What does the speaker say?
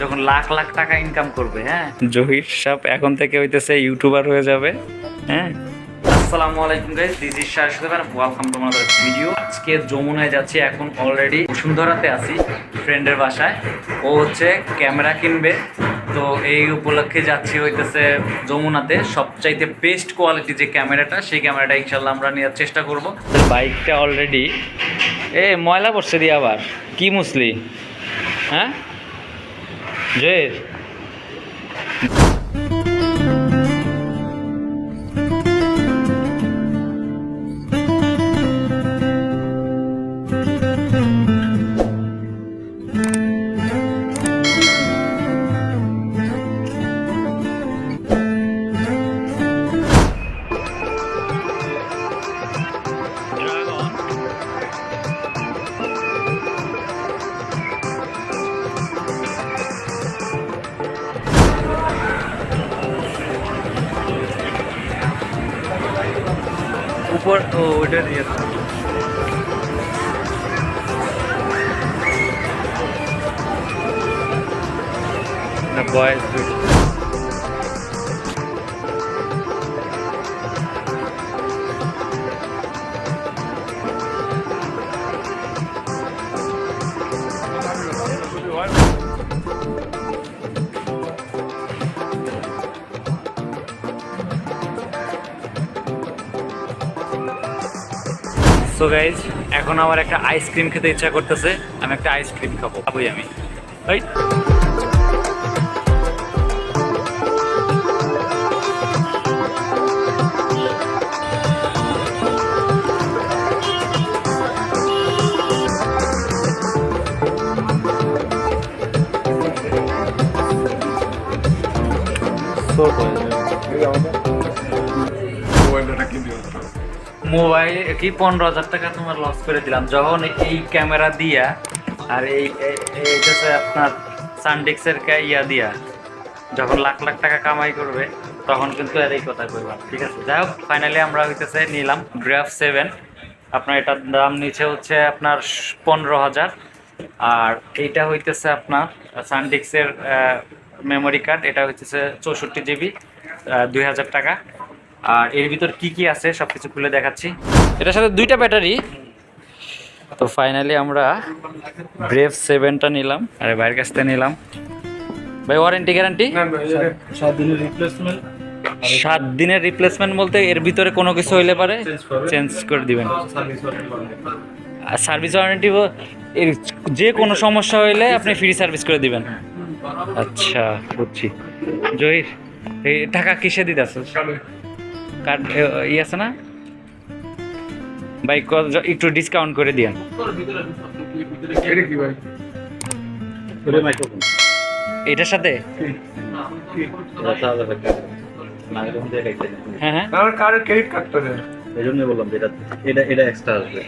যখন লাখ লাখ টাকা ইনকাম করবে হ্যাঁ? জহির সাহেব এখন থেকে হইতেছে ইউটিউবার হয়ে যাবে হ্যাঁ? আসসালামু আলাইকুম guys this is Shahid welcome to mother video আজকে যমুনায় যাচ্ছি এখন অলরেডি বসুন্ধরাতে আছি ফ্রেন্ডের বাসায়। ও হচ্ছে ক্যামেরা কিনবে। তো এই উপলক্ষে যাচ্ছি হইতেছে যমুনাতে। সবচাইতে বেস্ট কোয়ালিটি যে ক্যামেরাটা সেই ক্যামেরাটা ইনশাল্লাহ আমরা নেওয়ার চেষ্টা করব। বাইকটা অলরেডি এ ময়লা পড়ছে দিয়ে আবার। কি মুসলি? হ্যাঁ? Yes. উপর ও ওইটা দিয়ে The boys do. So guys এখন আমার একটা আইসক্রিম খেতে ইচ্ছা করতেছে। আমি একটা আইসক্রিম খাব। খাবোই আমি। ওই মোবাইল কি পনেরো হাজার টাকা তোমার লস করে দিলাম। যখন এই ক্যামেরা দিয়া আর এই হচ্ছে আপনার সানডিক্সের ইয়া দিয়া, যখন লাখ লাখ টাকা কামাই করবে, তখন কিন্তু আর এই কথা কইবা ঠিক আছে? যাই হোক ফাইনালি আমরা হইতেছে নিলাম গ্রাফ সেভেন আপনার এটার দাম নিচে হচ্ছে আপনার পনেরো হাজার। আর এইটা হইতেছে আপনার সানডিক্সের মেমোরি কার্ড এটা হইতেছে চৌষট্টি জিবি দুই হাজার টাকা। আর এর ভিতর কি কি আছে সব কিছু খুলে দেখাচ্ছি। এটার সাথে দুইটা ব্যাটারি। তো ফাইনালি আমরা ব্রেভ সেভেনটা নিলাম। আরে ভাইয়ের কাছ থেকে নিলাম। ভাই ওয়ারেন্টি গ্যারান্টি সাত দিনের রিপ্লেসমেন্ট সাত দিনের রিপ্লেসমেন্ট বলতে এর ভিতরে কোনো কিছু হইলে পারে চেঞ্জ করে দিবেন। আর সার্ভিস ওয়ারেন্টি এর যে কোনো সমস্যা হইলে আপনি ফ্রি সার্ভিস করে দিবেন। আচ্ছা বুঝছি। জহির এই টাকা কিসে দিতেছ কার্ড ই আছে না? ভাই একটু ডিসকাউন্ট করে দিয়েন। এটার সাথে? হ্যাঁ হ্যাঁ। কার্ডের ক্রেডিট কার্ডটা এই জন্য বললাম এটা এটা এটা এক্সট্রা আসবে।